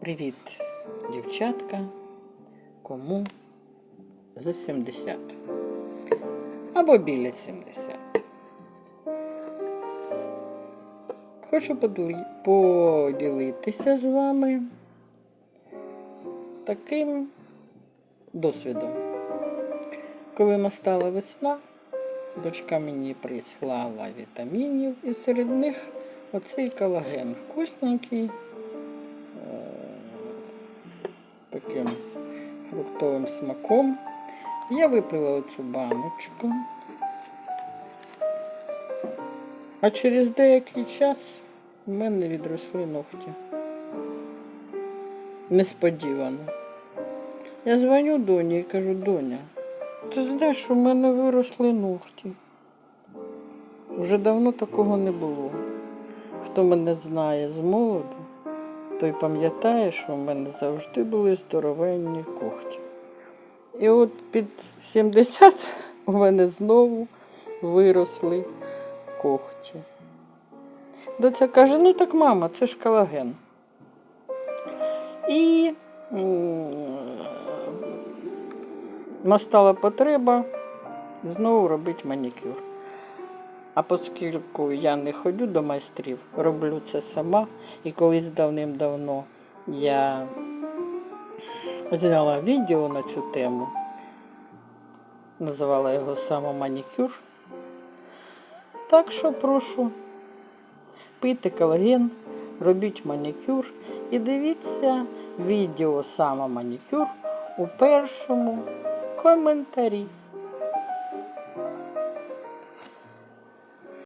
Привіт, дівчатка, кому за 70 або біля 70. Хочу поділитися з вами таким досвідом. Коли настала весна, дочка мені прислала вітамінів, і серед них оцей колаген вкусненький, таким фруктовим смаком. Я випила оцю баночку. А через деякий час в мене відросли ногті. Несподівано. Я дзвоню доні і кажу, доня, ти знаєш, у мене виросли ногті. Вже давно такого не було. Хто мене знає з молоду, той пам'ятає, що в мене завжди були здоровенні когті. І от під 70 у мене знову виросли когті. Доця каже, ну так мама, це ж колаген. І настала потреба знову робити манікюр. А оскільки я не ходжу до майстрів, роблю це сама. І колись давним-давно я зняла відео на цю тему, називала його самоманікюр. Так що прошу, пийте колаген, робіть манікюр і дивіться відео самоманікюр у першому коментарі.